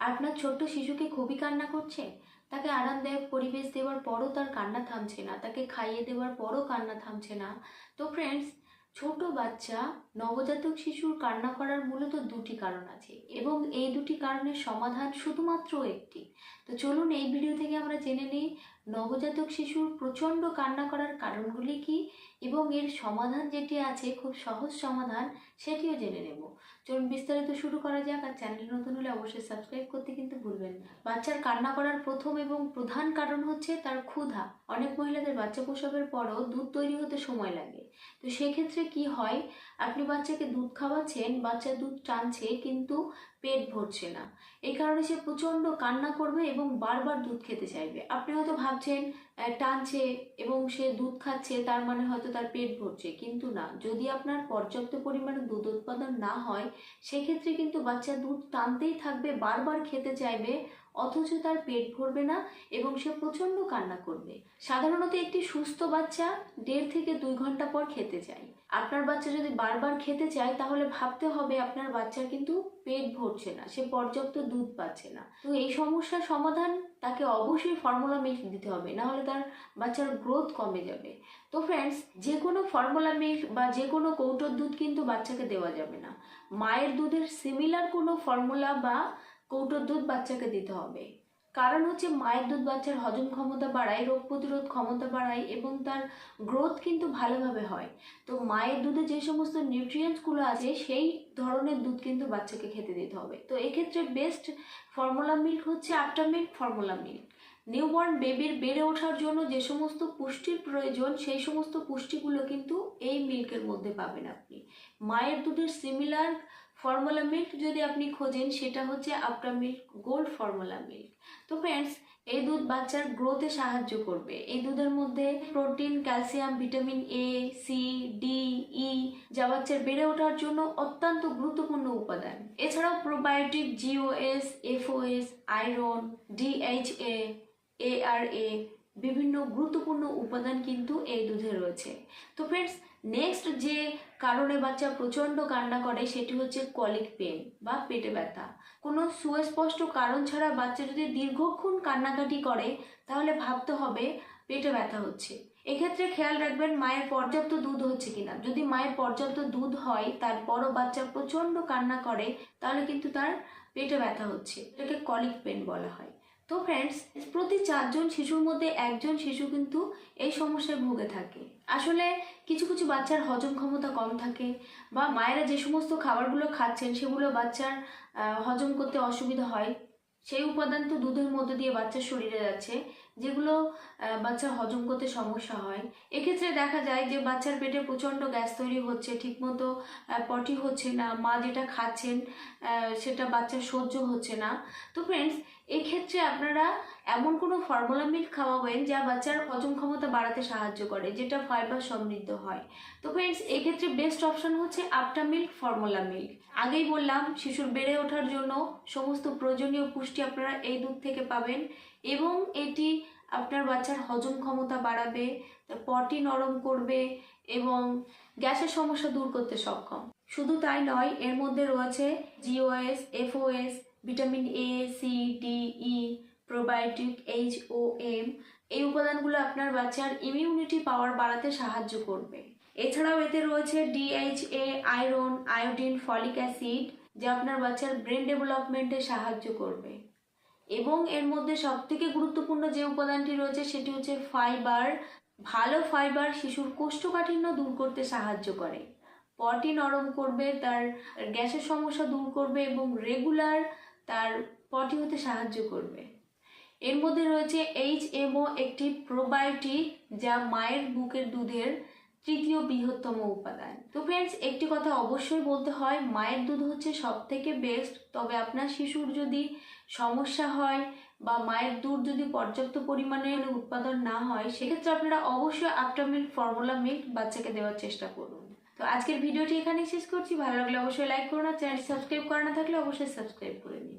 আপনার ছোট্ট শিশুকে খুবই কান্না করছে? তাকে আরামদায়ক পরিবেশ দেওয়ার পরও তার কান্না থামছে না। তাকে খাইয়ে দেওয়ার পরও কান্না থামছে না। তো ফ্রেন্ডস ছোট বাচ্চা নবজাতক শিশুর কান্না করার মূলত দুটি কারণ আছে এবং এই দুটি কারণের সমাধান শুধুমাত্র একটি। তো চলুন এই ভিডিও থেকে আমরা জেনে নিই নবজাতক শিশুর প্রচণ্ড কান্না করার কারণগুলি কি এবং এর সমাধান যেটি আছে, খুব সহজ সমাধান সেটিও জেনে নেব। চলুন বিস্তারিত শুরু করা যাক আর চ্যানেল নতুন হলে অবশ্যই সাবস্ক্রাইব করতে কিন্তু ভুলবেন না। বাচ্চার কান্না করার প্রথম এবং প্রধান কারণ হচ্ছে তার ক্ষুধা। অনেক মহিলাদের বাচ্চা প্রসবের পরও দুধ তৈরি হতে সময় লাগে। তো সেক্ষেত্রে কি হয়? আপনি বাচ্চাকে দুধ খাওয়াচ্ছেন, বাচ্চা দুধ টানছে কিন্তু পেট ভরছে না। এই কারণে সে প্রচণ্ড কান্না করবে এবং বারবার দুধ খেতে চাইবে। আপনি হয়তো ভাবছেন টানছে এবং সে দুধ খাচ্ছে, তার মানে হয়তো তার পেট ভরছে। কিন্তু না। যদি আপনার পর্যাপ্ত পরিমাণে দুধ উৎপাদন না হয়, সেক্ষেত্রে কিন্তু বাচ্চা দুধ টানতেই থাকবে, বারবার খেতে চাইবে অথচ তার পেট ভরবে না এবং সে প্রচণ্ড কান্না করবে। সাধারণত একটি সুস্থ বাচ্চা দেড় থেকে দুই ঘণ্টা পর খেতে চায়। আপনার বাচ্চা যদি বারবার খেতে চায়, তাহলে ভাবতে হবে আপনার বাচ্চার কিন্তু পেট ভরছে না, সে পর্যাপ্ত দুধ পাচ্ছে না। তো এই সমস্যার সমাধান তাকে অবশ্যই ফর্মুলা মিল্ক দিতে হবে, না হলে তার বাচ্চার গ্রোথ কমে যাবে। তো ফ্রেন্ডস যে কোনো ফর্মুলা মিল্ক বা যে কোনো কৌটোর দুধ কিন্তু বাচ্চাকে দেওয়া যাবে না। মায়ের দুধের সিমিলার কোনো ফর্মুলা বা কৌটোর দুধ বাচ্চাকে দিতে হবে। কারণ হচ্ছে মায়ের দুধ বাচ্চার হজম ক্ষমতা বাড়ায়, রোগ প্রতিরোধ ক্ষমতা বাড়ায় এবং তার গ্রোথ কিন্তু ভালোভাবে হয়। তো মায়ের দুধে যে সমস্ত নিউট্রিয়েন্টসগুলো আছে, সেই ধরনের দুধ কিন্তু বাচ্চাকে খেতে দিতে হবে। তো এক্ষেত্রে বেস্ট ফর্মুলা মিল্ক হচ্ছে after milk formula milk newborn বেবির বেড়ে ওঠার জন্য যে সমস্ত পুষ্টির প্রয়োজন, সেই সমস্ত পুষ্টিগুলো কিন্তু এই মিল্কের মধ্যে পাবেন আপনি। মায়ের দুধের সিমিলার ফর্মুলা মিল্ক যদি আপনি খোঁজেন, সেটা হচ্ছে after milk gold formula milk তো ফ্রেন্ডস এই দুধ বাচ্চার গ্রোথে সাহায্য করবে। এই দুধের মধ্যে protein calcium vitamin A C D E যা বাচ্চার বেড়ে ওঠার জন্য অত্যন্ত গুরুত্বপূর্ণ উপাদান। এছাড়াও probiotic GOS FOS iron DHA ARA বিভিন্ন গুরুত্বপূর্ণ উপাদান কিন্তু এই দুধে রয়েছে। তো ফ্রেন্ডস নেক্সট যে কারণে বাচ্চা প্রচণ্ড কান্না করে সেটি হচ্ছে কলিক পেন বা পেটে ব্যথা। কোনো সুস্পষ্ট কারণ ছাড়া বাচ্চা যদি দীর্ঘক্ষণ কান্নাকাটি করে, তাহলে ভাবতে হবে পেটে ব্যথা হচ্ছে। এক্ষেত্রে খেয়াল রাখবেন মায়ের পর্যাপ্ত দুধ হচ্ছে কিনা। যদি মায়ের পর্যাপ্ত দুধ হয়, তারপরও বাচ্চা প্রচণ্ড কান্না করে, তাহলে কিন্তু তার পেটে ব্যথা হচ্ছে। এটাকে কলিক পেন বলা হয়। তো ফ্রেন্ডস প্রতি চারজন শিশুর মধ্যে একজন শিশু কিন্তু এই সমস্যায় ভুগে থাকে। আসলে কিছু কিছু বাচ্চার হজম ক্ষমতা কম থাকে বা মায়েরা যে সমস্ত খাবারগুলো খাচ্ছেন সেগুলো বাচ্চার হজম করতে অসুবিধা হয়। সেই উপাদান তো দুধের মধ্যে দিয়ে বাচ্চার শরীরে যাচ্ছে, যেগুলো বাচ্চার হজম করতে সমস্যা হয়। এক্ষেত্রে দেখা যায় যে বাচ্চার পেটে প্রচণ্ড গ্যাস তৈরি হচ্ছে, ঠিকমতো পটি হচ্ছে না, মা যেটা খাচ্ছেন সেটা বাচ্চার সহ্য হচ্ছে না। তো ফ্রেন্ডস এক্ষেত্রে আপনারা এমন কোনো ফর্মুলা মিল্ক খাওয়াবেন যা বাচ্চার হজম ক্ষমতা বাড়াতে সাহায্য করে, যেটা ফাইবার সমৃদ্ধ হয়। তো ফ্রেন্ডস এক্ষেত্রে বেস্ট অপশন হচ্ছে আপটা মিল্ক ফর্মুলা মিল্ক আগেই বললাম, শিশুর বেড়ে ওঠার জন্য সমস্ত প্রয়োজনীয় পুষ্টি আপনারা এই দুধ থেকে পাবেন এবং এটি আপনার বাচ্চার হজম ক্ষমতা বাড়াবে পটি নরম করবে এবং গ্যাসের সমস্যা দূর করতে সক্ষম। শুধু তাই নয়, এর মধ্যে রয়েছে GOS FOS vitamin A C D E probiotic H O M এই উপাদানগুলো আপনার বাচ্চার ইমিউনিটি পাওয়ার বাড়াতে সাহায্য করবে। এছাড়াও এতে রয়েছে DHA iron iodine folic acid যা আপনার বাচ্চার ব্রেন ডেভেলপমেন্টে সাহায্য করবে। এবং এর মধ্যে সবথেকে গুরুত্বপূর্ণ যে উপাদানটি রয়েছে সেটি হচ্ছে ফাইবার ভালো ফাইবার শিশুর কোষ্ঠকাঠিন্য দূর করতে সাহায্য করে। পটি নরম করবে, তার গ্যাসের সমস্যা দূর করবে এবং রেগুলার তার পটি হতে সাহায্য করবে। এর মধ্যে রয়েছে এইচ এমও একটি প্রোবায়োটিক যা মায়ের বুকের দুধের তৃতীয় বৃহত্তম উপাদান। তো ফ্রেন্ডস একটি কথা অবশ্যই বলতে হয়, মায়ের দুধ হচ্ছে সব থেকে বেস্ট তবে আপনার শিশুর যদি সমস্যা হয় বা মায়ের দুধ যদি পর্যাপ্ত পরিমাণে উৎপাদন না হয়, সেক্ষেত্রে আপনারা অবশ্যই আফটার মিল্ক ফর্মুলা মিল্ক বাচ্চাকে দেওয়ার চেষ্টা করুন। তো আজকের ভিডিওটি এখানেই শেষ করছি। ভালো লাগলে অবশ্যই লাইক করুন আর চ্যানেল সাবস্ক্রাইব করা না থাকলে অবশ্যই সাবস্ক্রাইব করে নিন।